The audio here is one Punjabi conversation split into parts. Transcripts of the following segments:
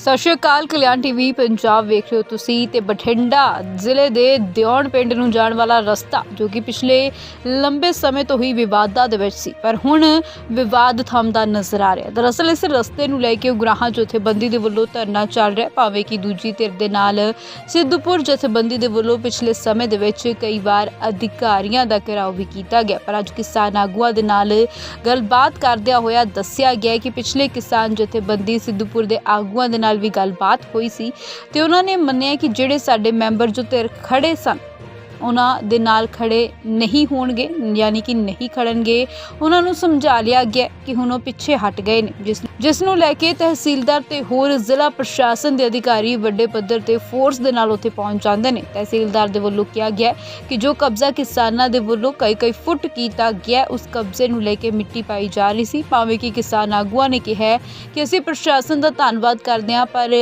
ਸਤਿ ਸ਼੍ਰੀ ਅਕਾਲ, ਕਲਿਆਣ ਟੀਵੀ, ਪੰਜਾਬ ਵੇਖ ਰਹੇ ਹੋ ਤੁਸੀਂ ਤੇ ਬਠਿੰਡਾ ਜ਼ਿਲ੍ਹੇ ਦੇ ਦਿਉਣ ਪਿੰਡ ਨੂੰ ਜਾਣ ਵਾਲਾ ਰਸਤਾ, ਜੋ ਕਿ ਪਿਛਲੇ ਲੰਬੇ ਸਮੇਂ ਤੋਂ ਹੀ ਵਿਵਾਦਾਂ ਦੇ ਵਿੱਚ ਸੀ, ਪਰ ਹੁਣ ਵਿਵਾਦ ਥੰਮਦਾ ਨਜ਼ਰ ਆ ਰਿਹਾ ਦਰਅਸਲ ਇਸ ਰਸਤੇ ਨੂੰ ਲੈ ਕੇ ਉਗਰਾਹਾਂ ਜਥੇਬੰਦੀ ਦੇ ਵੱਲੋਂ ਧਰਨਾ ਚੱਲ ਰਿਹਾ ਭਾਵੇਂ ਕਿ ਦੂਜੀ ਧਿਰ ਦੇ ਨਾਲ ਸਿੱਧੂਪੁਰ ਜਥੇਬੰਦੀ ਦੇ ਵੱਲੋਂ ਪਿਛਲੇ ਸਮੇਂ ਦੇ ਵਿੱਚ ਕਈ ਵਾਰ ਅਧਿਕਾਰੀਆਂ ਦਾ ਘਿਰਾਓ ਵੀ ਕੀਤਾ ਗਿਆ, ਪਰ ਅੱਜ ਕਿਸਾਨ ਆਗੂਆਂ ਦੇ ਨਾਲ ਗੱਲਬਾਤ ਕਰਦਿਆਂ ਹੋਇਆ ਦੱਸਿਆ ਗਿਆ ਕਿ ਪਿਛਲੇ ਕਿਸਾਨ ਜਥੇਬੰਦੀ ਸਿੱਧੂਪੁਰ ਦੇ ਆਗੂਆਂ ਦੇ ਨਾਲ ਨਾਲ ਵੀ ਗੱਲਬਾਤ ਹੋਈ ਸੀ ਤੇ ਉਹਨਾਂ ਨੇ ਮੰਨਿਆ ਕਿ ਜਿਹੜੇ ਸਾਡੇ ਮੈਂਬਰ ਜੋ ਧਿਰ ਖੜੇ ਸਨ ਉਹਨਾਂ ਦੇ ਨਾਲ ਖੜੇ ਨਹੀਂ ਹੋਣਗੇ, ਯਾਨੀ ਕਿ ਨਹੀਂ ਖੜਨਗੇ। ਉਹਨਾਂ ਨੂੰ ਸਮਝਾ ਲਿਆ ਗਿਆ ਕਿ ਹੁਣ ਉਹ ਪਿੱਛੇ ਹਟ ਗਏ ਨੇ। ਜਿਸ ਜਿਸ ਨੂੰ ਲੈ ਕੇ ਤਹਿਸੀਲਦਾਰ ਤੇ ਹੋਰ ਜ਼ਿਲ੍ਹਾ ਪ੍ਰਸ਼ਾਸਨ ਦੇ ਅਧਿਕਾਰੀ ਵੱਡੇ ਪੱਧਰ ਤੇ ਫੋਰਸ ਦੇ ਨਾਲ ਉੱਥੇ ਪਹੁੰਚ ਜਾਂਦੇ ਨੇ। ਤਹਿਸੀਲਦਾਰ ਦੇ ਵੱਲੋਂ ਕਿਹਾ ਗਿਆ ਕਿ ਜੋ ਕਬਜ਼ਾ ਕਿਸਾਨਾਂ ਦੇ ਵੱਲੋਂ ਕਈ ਕਈ ਫੁੱਟ ਕੀਤਾ ਗਿਆ, ਉਸ ਕਬਜ਼ੇ ਨੂੰ ਲੈ ਕੇ ਮਿੱਟੀ ਪਾਈ ਜਾ ਰਹੀ ਸੀ। ਭਾਵੇਂ ਕਿ ਕਿਸਾਨ ਆਗੂਆਂ ਨੇ ਕਿਹਾ ਕਿ ਅਸੀਂ ਪ੍ਰਸ਼ਾਸਨ ਦਾ ਧੰਨਵਾਦ ਕਰਦੇ ਹਾਂ, ਪਰ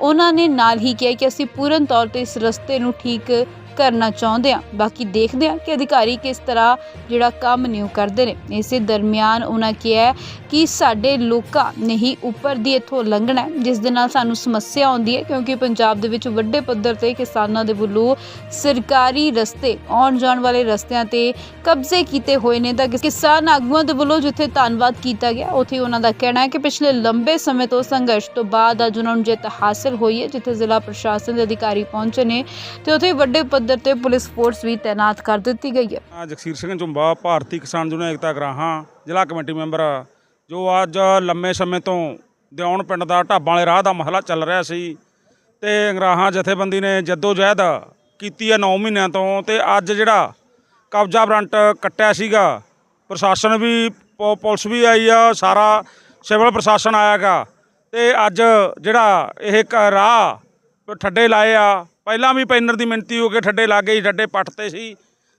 ਉਹਨਾਂ ਨੇ ਨਾਲ ਹੀ ਕਿਹਾ ਕਿ ਅਸੀਂ ਪੂਰਨ ਤੌਰ ਤੇ ਇਸ ਰਸਤੇ ਨੂੰ ਠੀਕ ਕਰਨਾ ਚਾਹੁੰਦੇ ਆ। ਬਾਕੀ ਦੇਖਦੇ ਆ ਕਿ ਅਧਿਕਾਰੀ ਕਿਸ ਤਰ੍ਹਾਂ ਜਿਹੜਾ ਕੰਮ ਨਿਉ ਕਰਦੇ ਨੇ। ਇਸੇ ਦਰਮਿਆਨ ਉਹਨਾਂ ਕਿਹਾ ਕਿ ਸਾਡੇ ਲੋਕਾਂ ਨੇ ਹੀ ਉੱਪਰ ਦੀ ਇੱਥੋਂ ਲੰਘਣਾ ਜਿਸ ਦੇ ਨਾਲ ਸਾਨੂੰ ਸਮੱਸਿਆ ਆਉਂਦੀ ਹੈ, ਕਿਉਂਕਿ ਪੰਜਾਬ ਦੇ ਵਿੱਚ ਵੱਡੇ ਪੱਧਰ ਤੇ ਕਿਸਾਨਾਂ ਦੇ ਵੱਲੋਂ ਸਰਕਾਰੀ ਰਸਤੇ, ਆਉਣ ਜਾਣ ਵਾਲੇ ਰਸਤਿਆਂ ਤੇ ਕਬਜ਼ੇ ਕੀਤੇ ਹੋਏ ਨੇ। ਤਾਂ ਕਿਸਾਨ ਆਗੂਆਂ ਦੇ ਵੱਲੋਂ ਜਿੱਥੇ ਧੰਨਵਾਦ ਕੀਤਾ ਗਿਆ, ਉੱਥੇ ਉਹਨਾਂ ਦਾ ਕਹਿਣਾ ਹੈ ਕਿ ਪਿਛਲੇ ਲੰਬੇ ਸਮੇਂ ਤੋਂ ਸੰਘਰਸ਼ ਤੋਂ ਬਾਅਦ ਅੱਜ ਉਹਨਾਂ ਨੂੰ ਜਿੱਤ ਹਾਸਲ ਹੋਈ ਹੈ, ਜਿੱਥੇ ਜ਼ਿਲ੍ਹਾ ਪ੍ਰਸ਼ਾਸਨ ਦੇ ਅਧਿਕਾਰੀ ਪਹੁੰਚੇ ਨੇ ਤੇ ਉੱਥੇ ਵੱਡੇ ਪੱਧਰ ਤੇ ਪੁਲਿਸ ਫੋਰਸ ਵੀ ਤਾਇਨਾਤ ਕਰ ਦਿੱਤੀ ਗਈ ਹੈ। ਮੈਂ ਜਗਸੀਰ ਸਿੰਘ ਝੁੰਬਾ ਭਾਰਤੀ ਕਿਸਾਨ ਯੂਨੀਅਨ ਏਕਤਾ ਗਰਾਹਾਂ, ਜ਼ਿਲ੍ਹਾ ਕਮੇਟੀ ਮੈਂਬਰ, ਜੋ ਅੱਜ ਲੰਮੇ ਸਮੇਂ ਤੋਂ ਦਿਉਣ ਪਿੰਡ ਦਾ ਢਾਬਾਂ ਵਾਲੇ ਰਾਹ ਦਾ ਮਸਲਾ ਚੱਲ ਰਿਹਾ ਸੀ ਤੇ ਗਰਾਹਾਂ ਜਥੇਬੰਦੀ ਨੇ ਜੱਦੋ ਜਹਿਦ ਕੀਤੀ ਹੈ 9 ਮਹੀਨਿਆਂ ਤੋਂ ਤੇ ਅੱਜ ਜਿਹੜਾ ਕਬਜ਼ਾ ਵਾਰੰਟ ਕੱਟਿਆ ਸੀਗਾ, ਪ੍ਰਸ਼ਾਸਨ ਵੀ, ਪ- ਪੁਲਿਸ ਵੀ ਆਈ ਆ, ਸਾਰਾ ਸਿਵਲ ਪ੍ਰਸ਼ਾਸਨ ਆਇਆਗਾ ਤੇ ਅੱਜ ਜਿਹੜਾ ਇਹ ਕ- ਰਾਹ ਠੱਡੇ ਲਾਏ ਆ ਪਹਿਲਾਂ ਵੀ ਪੈਨਰ ਦੀ ਮਿੰਤੀ ਹੋ ਕੇ ਠੱਡੇ ਲੱਗ ਗਏ ਠੱਡੇ ਪੱਟਤੇ ਸੀ।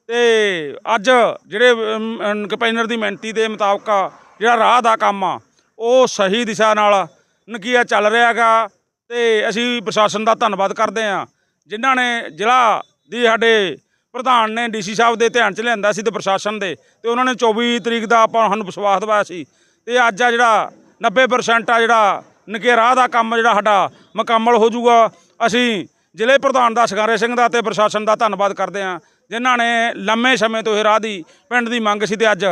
ਤੇ ਅੱਜ ਜਿਹੜੇ ਅਮ, ਦੀ ਮਿਹਨਤੀ ਦੇ ਮੁਤਾਬਕ ਜਿਹੜਾ ਰਾਹ ਦਾ ਕੰਮ ਆ ਉਹ ਸਹੀ ਦਿਸ਼ਾ ਨਾਲ ਨਕੀਆ ਚੱਲ ਰਿਹਾਗਾ ਤੇ ਅਸੀਂ ਪ੍ਰਸ਼ਾਸਨ ਦਾ ਧੰਨਵਾਦ ਕਰਦੇ ਆ ਜਿਨ੍ਹਾਂ ਨੇ ਜ਼ਿਲ੍ਹਾ ਦੀ ਸਾਡੇ ਪ੍ਰਧਾਨ ਨੇ ਡੀਸੀ ਸਾਹਿਬ ਦੇ ਧਿਆਨ ਚ ਲਿਆਂਦਾ ਸੀ ਤੇ ਪ੍ਰਸ਼ਾਸਨ ਦੇ ਤੇ ਉਹਨਾਂ ਨੇ 24 ਤਰੀਕ ਦਾ ਆਪਾਂ ਸਾਨੂੰ ਵਿਸ਼ਵਾਸ ਦਿਵਾਇਆ ਸੀ। ਤੇ ਅੱਜ ਆ ਜਿਹੜਾ 90% ਆ ਜਿਹੜਾ ਨਕੇ ਰਾਹ ਦਾ ਕੰਮ ਜਿਹੜਾ ਸਾਡਾ ਮੁਕੰਮਲ ਹੋ ਜਾਊਗਾ ਅਸੀਂ ਜ਼ਿਲ੍ਹੇ ਪ੍ਰਧਾਨ ਦਾ ਸਗਾਰੇ ਸਿੰਘ ਦਾ ਤੇ ਪ੍ਰਸ਼ਾਸਨ ਦਾ ਧੰਨਵਾਦ ਕਰਦੇ ਹਾਂ। ਜਿਨ੍ਹਾਂ ਨੇ ਲੰਮੇ ਸਮੇਂ ਤੋਂ ਇਹ ਰਾਹ ਦੀ, ਪਿੰਡ ਦੀ ਮੰਗ ਸੀ ਤੇ ਅੱਜ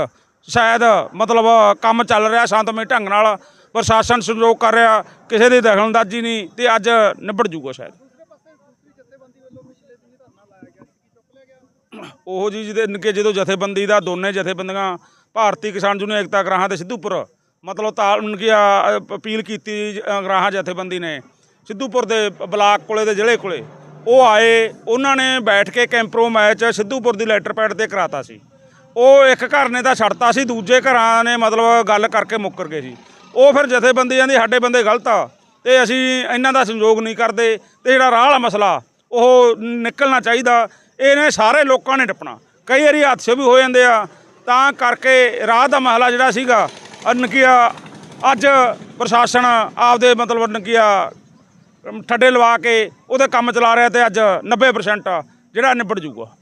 ਸ਼ਾਇਦ ਮਤਲਬ ਕੰਮ ਚੱਲ ਰਿਹਾ ਸ਼ਾਂਤਮਈ ਢੰਗ ਨਾਲ, ਪ੍ਰਸ਼ਾਸਨ ਸਹਿਯੋਗ ਕਰ ਰਿਹਾ, ਕਿਸੇ ਦੀ ਦਖਲਅੰਦਾਜ਼ੀ ਨਹੀਂ ਤੇ ਅੱਜ ਨਿਬੜ ਜੂਗਾ ਸ਼ਾਇਦ। ਉਹ ਜੀ ਜਿਹਦੇ ਕਿ ਜਦੋਂ ਜਥੇਬੰਦੀ ਦਾ, ਦੋਨੇ ਜਥੇਬੰਦੀਆਂ, ਭਾਰਤੀ ਕਿਸਾਨ ਯੂਨੀਅਨ, ਏਕਤਾ ਗਰਾਹਾਂ ਤੇ ਸਿੱਧੂਪੁਰ, ਮਤਲਬ ਤਾਲ ਕੀ ਅਪੀਲ ਕੀਤੀ ਗ੍ਰਾਹਾਂ ਜਥੇਬੰਦੀ ਨੇ। ਸਿੱਧੂਪੁਰ ਦੇ ਬਲਾਕ ਕੋਲੇ ਦੇ ਜ਼ਿਲ੍ਹੇ ਕੋਲੇ। ਉਹ ਆਏ, ਉਹਨਾਂ ਨੇ ਬੈਠ ਕੇ ਕੈਂਪਰੋਮਾਈਜ਼ ਸਿੱਧੂਪੁਰ ਦੀ ਲੈਟਰ ਪੈਡ ਤੇ ਕਰਾਤਾ ਸੀ। ਉਹ ਇੱਕ ਘਰ ਨੇ ਤਾਂ ਛੱਡਤਾ ਸੀ, ਦੂਜੇ ਘਰਾਂ ਨੇ ਮਤਲਬ ਗੱਲ ਕਰਕੇ ਮੁੱਕਰ ਗਏ ਸੀ। ਉਹ ਫਿਰ ਜਥੇਬੰਦੀਆਂ ਦੀ ਸਾਡੇ ਬੰਦੇ ਗਲਤ ਆ ਤੇ ਅਸੀਂ ਇਹਨਾਂ ਦਾ ਸੰਯੋਗ ਨਹੀਂ ਕਰਦੇ ਤੇ ਜਿਹੜਾ ਰਾਹ ਵਾਲਾ ਮਸਲਾ, ਉਹ ਨਿਕਲਣਾ ਚਾਹੀਦਾ। ਇਹਨੇ ਸਾਰੇ ਲੋਕਾਂ ਨੇ ਟੱਪਣਾ। ਕਈ ਵਾਰੀ ਹਾਦਸੇ ਵੀ ਹੋ ਜਾਂਦੇ ਆ। ਤਾਂ ਕਰਕੇ ਰਾਹ ਦਾ ਮਸਲਾ ਜਿਹੜਾ ਸੀਗਾ ਨਕੀਆ ਅੱਜ ਪ੍ਰਸ਼ਾਸਨ ਆਪਦੇ ਮਤਲਬ ਨਕੀਆ ਠੱਡੇ ਲਵਾ ਕੇ ਉਹਦੇ ਕੰਮ ਚਲਾ ਰਿਹਾ ਤੇ ਅੱਜ 90% ਜਿਹੜਾ ਨਿਬੜ ਜੂਗਾ ਨੂੰ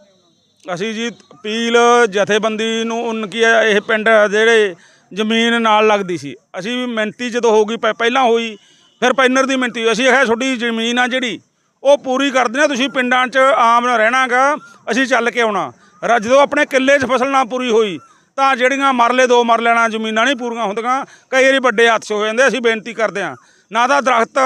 ਨੇ ਨੂੰ? ਅਸੀਂ ਜੀ ਅਪੀਲ ਜਥੇਬੰਦੀ ਨੂੰ ਉਨ ਕੀ ਇਹ ਪਿੰਡ ਜਿਹੜੇ ਜ਼ਮੀਨ ਨਾਲ ਲੱਗਦੀ ਸੀ। ਅਸੀਂ ਵੀ ਮਿਹਨਤੀ ਜਦੋਂ ਹੋ ਗਈ ਪਹਿ- ਪਹਿਲਾਂ ਹੋਈ ਫਿਰ ਪੈਨਰ ਦੀ ਮਿਹਨਤੀ ਹੋਈ। ਅਸੀਂ ਇਹ ਤੁਹਾਡੀ ਜ਼ਮੀਨ ਆ ਜਿਹੜੀ ਉਹ ਪੂਰੀ ਕਰ ਦੇਣਾ ਤੁਸੀਂ ਪਿੰਡਾਂ 'ਚ ਆਮ ਰਹਿਣਾਗਾ ਅਸੀਂ ਚੱਲ ਕੇ ਆਉਣਾ। ਰ- ਜਦੋਂ ਆਪਣੇ ਕਿੱਲੇ 'ਚ ਫਸਲ ਨਾ ਪੂਰੀ ਹੋਈ। ਤਾਂ ਜਿਹੜੀਆਂ ਮਰਲੇ ਦੋ ਮਰਲੇ ਨਾਲ ਜ਼ਮੀਨਾਂ ਨਹੀਂ ਪੂਰੀਆਂ ਹੁੰਦੀਆਂ, ਕਈ ਵਾਰੀ ਵੱਡੇ ਹਾਦਸੇ ਹੋ ਜਾਂਦੇ ਅਸੀਂ ਬੇਨਤੀ ਕਰਦੇ ਹਾਂ। ਨਾ ਤਾਂ ਦਰਖਤ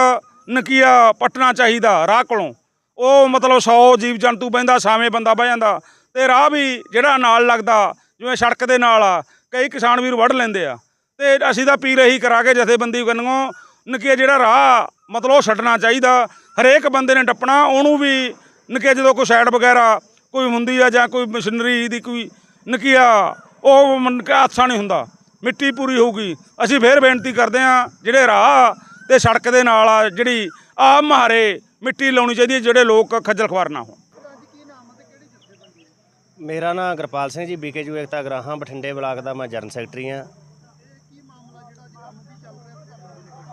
ਨਕੀਆ ਪੱਟਣਾ ਚਾਹੀਦਾ ਰਾਹ ਕੋਲੋਂ। ਉਹ ਮਤਲਬ 100 ਜੀਵ ਜੰਤੂ ਬਹਿੰਦਾ ਸਾਵੇਂ ਬੰਦਾ ਬਹਿ ਜਾਂਦਾ। ਤੇ ਰਾਹ ਵੀ ਜਿਹੜਾ ਨਾਲ ਲੱਗਦਾ, ਜਿਵੇਂ ਸੜਕ ਦੇ ਨਾਲ ਆ, ਕਈ ਕਿਸਾਨ ਵੀਰ ਵੱਢ ਲੈਂਦੇ ਆ। ਤੇ ਅਸੀਂ ਤਾਂ ਪੀ ਰਹੀ ਕਰਾ ਕੇ ਜਥੇਬੰਦੀ ਕੰਨੋਂ ਨਕੀਆ ਜਿਹੜਾ ਰਾਹ, ਮਤਲਬ ਉਹ ਛੱਡਣਾ ਚਾਹੀਦਾ। ਹਰੇਕ ਬੰਦੇ ਨੇ ਟੱਪਣਾ, ਉਹਨੂੰ ਵੀ ਨਕੀਆ ਜਦੋਂ ਕੋਈ ਸਾਈਡ ਵਗੈਰਾ ਕੋਈ ਹੁੰਦੀ ਆ ਜਾਂ ਕੋਈ ਮਸ਼ੀਨਰੀ ਦੀ ਕੋਈ ਨਕੀਆ ਉਹ ਮਨ ਕੇ ਹਾਦਸਾ ਨਹੀਂ ਹੁੰਦਾ। ਮਿੱਟੀ ਪੂਰੀ ਹੋਊਗੀ। ਅਸੀਂ ਫੇਰ ਬੇਨਤੀ ਕਰਦੇ ਹਾਂ, ਜਿਹੜੇ ਰਾਹ ਤੇ ਸੜਕ ਦੇ ਨਾਲ ਆ, ਜਿਹੜੀ ਆ ਮਹਾਰੇ ਮਿੱਟੀ ਲਾਉਣੀ ਚਾਹੀਦੀ ਹੈ, ਜਿਹੜੇ ਲੋਕ ਖੱਜਲ ਖਵਾਰ ਨਾ ਹੋਣ। ਅੱਜ ਕੀ ਨਾਮ ਹੈ ਤੇ ਕਿਹੜੀ ਜਥੇਬੰਦੀ ਮੇਰਾ ਨਾਮ ਗੁਰਪਾਲ ਸਿੰਘ ਜੀ ਬੀਕੇਯੂ ਏਕਤਾ ਗਰਾਹਾਂ, ਬਠਿੰਡੇ ਬਲਾਕ ਦਾ ਮੈਂ ਜਨਰਲ ਸੈਕਟਰੀ ਆ ਮਾਮਲਾ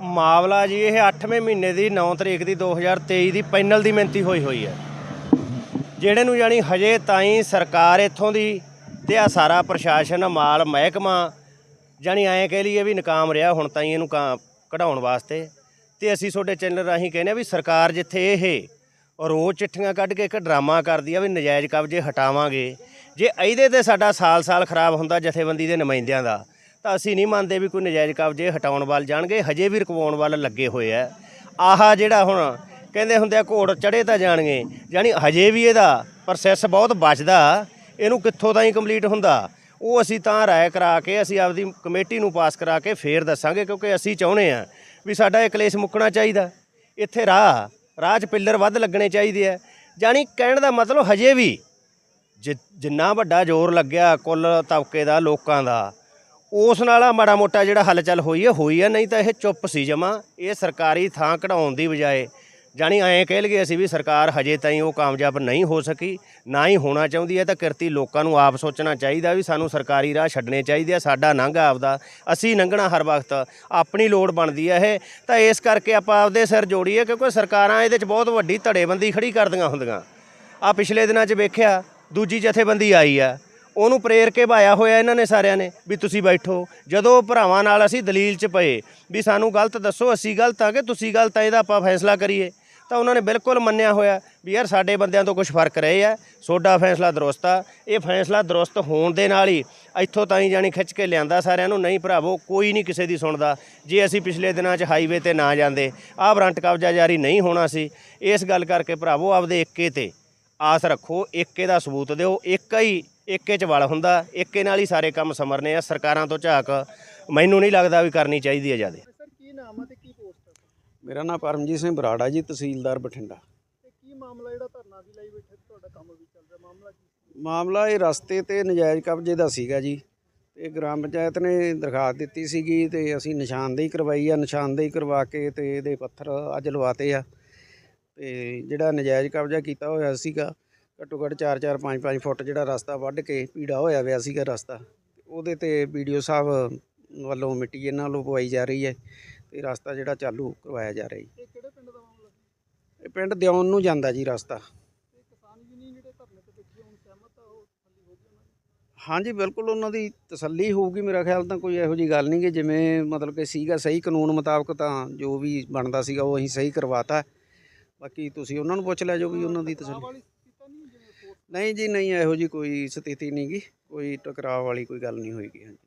ਮਾਮਲਾ ਜੀ, ਇਹ 8ਵੇਂ ਮਹੀਨੇ ਦੀ 9 ਤਰੀਕ ਦੀ 2023 ਦੀ ਪੈਨਲ ਦੀ ਮਿਹਨਤੀ ਹੋਈ ਹੋਈ ਹੈ। ਜਿਹੜੇ ਨੂੰ ਜਾਨੀ ਹਜੇ ਤਾਈਂ ਸਰਕਾਰ ਇੱਥੋਂ ਦੀ ਤੇ ਆ ਸਾਰਾ ਪ੍ਰਸ਼ਾਸਨ, ਮਾਲ, ਮਹਿਕਮਾ, ਜਾਣੀ ਐਂ ਕਹਿ ਲਈਏ ਵੀ ਨਕਾਮ ਰਿਹਾ ਹੁਣ ਤਾਂ ਇਹਨੂੰ ਕਾਂ- ਕਢਾਉਣ ਵਾਸਤੇ। ਤੇ ਅਸੀਂ ਤੁਹਾਡੇ ਚੈਨਲ ਰਾਹੀਂ ਕਹਿੰਦੇ ਆ ਵੀ ਸਰਕਾਰ ਜਿੱਥੇ ਇਹ ਰੋਜ਼ ਚਿੱਠੀਆਂ ਕੱਢ ਕੇ ਇੱਕ ਡਰਾਮਾ ਕਰਦੀ ਆ ਵੀ ਨਜਾਇਜ਼ ਕਬਜ਼ੇ ਹਟਾਵਾਂਗੇ। ਜੇ ਇਹਦੇ ਤੇ ਸਾਡਾ ਸਾਲ-ਸਾਲ ਖਰਾਬ ਹੁੰਦਾ ਜਥੇਬੰਦੀ ਦੇ ਨੁਮਾਇੰਦਿਆਂ ਦਾ, ਤਾਂ ਅਸੀਂ ਨਹੀਂ ਮੰਨਦੇ ਵੀ ਕੋਈ ਨਜਾਇਜ਼ ਕਬਜ਼ੇ ਹਟਾਉਣ ਵੱਲ ਜਾਣਗੇ, ਹਜੇ ਵੀ ਰਕਵਾਉਣ ਵੱਲ ਲੱਗੇ ਹੋਏ ਆ। ਆਹਾ ਜਿਹੜਾ ਹੁਣ ਕਹਿੰਦੇ ਹੁੰਦੇ ਆ ਘੋੜ ਚੜੇ ਤਾਂ ਜਾਣਗੇ, ਜਾਣੀ ਹਜੇ ਵੀ ਇਹਦਾ ਪ੍ਰੋਸੈਸ ਬਹੁਤ ਬਚਦਾ। ਇਹਨੂੰ ਕਿੱਥੋਂ ਤਾਈਂ ਕੰਪਲੀਟ ਹੁੰਦਾ? ਉਹ ਅਸੀਂ ਤਾਂ ਰਾਏ ਕਰਾ ਕੇ, ਅਸੀਂ ਆਪਦੀ ਕਮੇਟੀ ਨੂੰ ਪਾਸ ਕਰਾ ਕੇ ਫੇਰ ਦੱਸਾਂਗੇ, ਕਿਉਂਕਿ ਅਸੀਂ ਚਾਹੁੰਦੇ ਆ ਵੀ ਸਾਡਾ ਇਹ ਕਲੇਸ਼ ਮੁੱਕਣਾ ਚਾਹੀਦਾ। ਇੱਥੇ ਰਾਹ ਰਾਹ 'ਚ ਪਿੱਲਰ ਵੱਧ ਲੱਗਣੇ ਚਾਹੀਦੇ ਆ। ਜਾਣੀ ਕਹਿਣ ਦਾ ਮਤਲਬ ਹਜੇ ਵੀ ਜਿ- ਜਿੰਨਾ ਵੱਡਾ ਜ਼ੋਰ ਲੱਗਿਆ ਕੁੱਲ ਤਬਕੇ ਦਾ ਲੋਕਾਂ ਦਾ, ਉਸ ਨਾਲ ਆ ਮਾੜਾ ਮੋਟਾ ਜਿਹੜਾ ਹਲਚਲ ਹੋਈ ਹੈ ਹੋਈ ਹੈ ਨਹੀਂ ਤਾਂ ਇਹ ਚੁੱਪ ਸੀ ਜਮਾ। ਇਹ ਸਰਕਾਰੀ ਥਾਂ ਕਢਾਉਣ ਦੀ ਬਜਾਏ ਜਾਣੀ ਐਂ ਕਹਿ ਲਈਏ ਅਸੀਂ ਵੀ ਸਰਕਾਰ ਹਜੇ ਤਾਈਂ ਉਹ ਕਾਮਯਾਬ ਨਹੀਂ ਹੋ ਸਕੀ, ਨਾ ਹੀ ਹੋਣਾ ਚਾਹੁੰਦੀ ਹੈ ਤਾਂ ਕਿਰਤੀ ਲੋਕਾਂ ਨੂੰ ਆਪ ਸੋਚਣਾ ਚਾਹੀਦਾ ਵੀ ਸਾਨੂੰ ਸਰਕਾਰੀ ਰਾਹ ਛੱਡਣੇ ਚਾਹੀਦੇ ਆ, ਸਾਡਾ ਲੰਘਾ ਆਪਦਾ, ਅਸੀਂ ਲੰਘਣਾ ਹਰ ਵਕਤ, ਆਪਣੀ ਲੋੜ ਬਣਦੀ ਹੈ ਇਹ। ਤਾਂ ਇਸ ਕਰਕੇ ਆਪਾਂ ਆਪਦੇ ਸਿਰ ਜੋੜੀਏ ਕਿਉਂਕਿ ਸਰਕਾਰਾਂ ਇਹਦੇ 'ਚ ਬਹੁਤ ਵੱਡੀ ਧੜੇਬੰਦੀ ਖੜੀ ਕਰਦੀਆਂ ਹੁੰਦੀਆਂ। ਆ ਪਿਛਲੇ ਦਿਨਾਂ 'ਚ ਵੇਖਿਆ, ਦੂਜੀ ਜਥੇਬੰਦੀ ਆਈ ਆ। ਉਹਨੂੰ ਪ੍ਰੇਰ ਕੇ ਭਾਇਆ ਹੋਇਆ ਇਹਨਾਂ ਨੇ ਸਾਰਿਆਂ ਨੇ ਵੀ ਤੁਸੀਂ ਬੈਠੋ। ਜਦੋਂ ਭਰਾਵਾਂ ਨਾਲ ਅਸੀਂ ਦਲੀਲ 'ਚ ਪਏ ਵੀ ਸਾਨੂੰ ਗਲਤ ਦੱਸੋ, ਅਸੀਂ ਗਲਤ ਆ ਕਿ ਤੁਸੀਂ ਗਲਤ ਆ, ਇਹਦਾ ਆਪਾਂ ਫੈਸਲਾ ਕਰੀਏ। ਤਾਂ ਉਹਨਾਂ ਨੇ ਬਿਲਕੁਲ ਮੰਨਿਆ ਹੋਇਆ ਵੀ ਯਾਰ ਸਾਡੇ ਬੰਦਿਆਂ ਤੋਂ ਕੁਝ ਫ਼ਰਕ ਰਹੇ ਆ, ਸੋਡਾ ਫੈਸਲਾ ਦਰੁਸਤ ਆ। ਇਹ ਫੈਸਲਾ ਦਰੁਸਤ ਹੋਣ ਦੇ ਨਾਲ ਹੀ ਇੱਥੋਂ ਤਾਂ ਹੀ ਜਾਣੀ ਖਿੱਚ ਕੇ ਲਿਆਂਦਾ ਸਾਰਿਆਂ ਨੂੰ, ਨਹੀਂ ਭਰਾਵੋ, ਕੋਈ ਨਹੀਂ ਕਿਸੇ ਦੀ ਸੁਣਦਾ। ਜੇ ਅਸੀਂ ਪਿਛਲੇ ਦਿਨਾਂ 'ਚ ਹਾਈਵੇ ਤੇ ਨਾ ਜਾਂਦੇ, ਆਹ ਵਾਰੰਟ ਕਬਜ਼ਾ ਜਾਰੀ ਨਹੀਂ ਹੋਣਾ ਸੀ। ਇਸ ਗੱਲ ਕਰਕੇ ਭਰਾਵੋ, ਆਪਦੇ ਏਕੇ ਤੇ ਆਸ ਰੱਖੋ ਏਕੇ ਦਾ ਸਬੂਤ ਦਿਓ ਏਕਾ ਹੀ ਏਕੇ ਚ ਵਲ ਹੁੰਦਾ ਏਕੇ ਨਾਲ ਹੀ ਸਾਰੇ ਕੰਮ ਸਮਰਨੇ ਆ, ਸਰਕਾਰਾਂ ਤੋਂ ਝਾਕ। ਮੈਨੂੰ ਨਹੀਂ ਲੱਗਦਾ ਵੀ ਕਰਨੀ ਚਾਹੀਦੀ ਹੈ ਜ਼ਿਆਦਾ ਸਰ ਕੀ ਨਾਮ ਆ ਤੇ ਕੀ ਪੋਸਟ ਹੈ ਮੇਰਾ ਨਾਮ ਪਰਮਜੀਤ ਸਿੰਘ ਬਰਾੜਾ ਜੀ ਤਹਿਸੀਲਦਾਰ ਬਠਿੰਡਾ। ਤੇ ਕੀ ਮਾਮਲਾ ਜਿਹੜਾ ਧਰਨਾ ਦੀ ਲਈ ਬੈਠੇ ਤੁਹਾਡਾ ਕੰਮ ਵੀ ਚੱਲ ਰਿਹਾ? ਮਾਮਲਾ ਕੀ? ਮਾਮਲਾ ਇਹ ਰਸਤੇ ਤੇ ਨਜਾਇਜ਼ ਕਬਜ਼ੇ ਦਾ ਸੀਗਾ ਜੀ। ਤੇ ਗ੍ਰਾਮ ਪੰਚਾਇਤ ਨੇ ਦਰਖਾਸਤ ਦਿੱਤੀ ਸੀਗੀ ਤੇ ਅਸੀਂ ਨਿਸ਼ਾਨਦੇਹੀ ਕਰਵਾਈ ਆ ਨਿਸ਼ਾਨਦੇਹੀ ਕਰਵਾ ਕੇ ਤੇ ਇਹਦੇ ਪੱਥਰ ਅੱਜ ਲਵਾਤੇ ਆ। ਤੇ ਜਿਹੜਾ ਨਜਾਇਜ਼ ਕਬਜ਼ਾ ਕੀਤਾ ਹੋਇਆ ਸੀਗਾ ਘੱਟੋ ਘੱਟ 4-4 5-5 ਫੁੱਟ ਜਿਹੜਾ ਰਸਤਾ ਵੱਢ ਕੇ ਪੀੜਾ ਹੋਇਆ ਹੋਇਆ ਸੀਗਾ ਰਸਤਾ। ਉਹਦੇ ਤੇ ਵੀਡੀਓ ਸਾਹਿਬ ਵੱਲੋਂ ਮਿੱਟੀ ਇਹਨਾਂ ਵੱਲੋਂ ਪਵਾਈ ਜਾ ਰਹੀ ਹੈ। ਤੇ ਰਸਤਾ ਜਿਹੜਾ ਚਾਲੂ ਕਰਵਾਇਆ ਜਾ ਰਿਹਾ ਜੀ। ਇਹ ਕਿਹੜੇ ਪਿੰਡ ਦਾ ਮਾਮਲਾ ਇਹ ਪਿੰਡ ਦਿਉਣ ਨੂੰ ਜਾਂਦਾ ਜੀ ਰਸਤਾ। ਤੇ ਕਿਸਾਨ ਯੂਨੀਅਨ ਜਿਹੜੇ ਧਰਨੇ ਤੇ ਬੈਠੇ ਹੁਣ ਸਹਿਮਤ ਆ ਉਹ ਥੱਲੀ ਹੋ ਗਈ ਉਹਨਾਂ ਦੀ? ਹਾਂਜੀ ਬਿਲਕੁਲ ਉਹਨਾਂ ਦੀ ਤਸੱਲੀ ਹੋਊਗੀ ਮੇਰਾ ਖਿਆਲ ਤਾਂ ਕੋਈ ਇਹੋ ਜੀ ਗੱਲ ਨਹੀਂ ਕਿ ਜਿਵੇਂ ਮਤਲਬ ਕਿ ਸੀਗਾ ਸਹੀ ਕਾਨੂੰਨ ਮੁਤਾਬਕ ਤਾਂ ਜੋ ਵੀ ਬਣਦਾ ਸੀਗਾ ਉਹ ਅਸੀਂ ਸਹੀ ਕਰਵਾਤਾ। ਬਾਕੀ ਤੁਸੀਂ ਉਹਨਾਂ ਨੂੰ ਪੁੱਛ ਲੈ ਜੋ ਵੀ ਉਹਨਾਂ ਦੀ ਤਸੱਲੀ। ਨਹੀਂ ਜੀ ਨਹੀਂ ਇਹੋ ਜੀ ਕੋਈ ਸਥਿਤੀ ਨਹੀਂ ਗੀ। ਕੋਈ ਟਕਰਾਅ ਵਾਲੀ ਕੋਈ ਗੱਲ ਨਹੀਂ ਹੋਏਗੀ ਹਾਂਜੀ।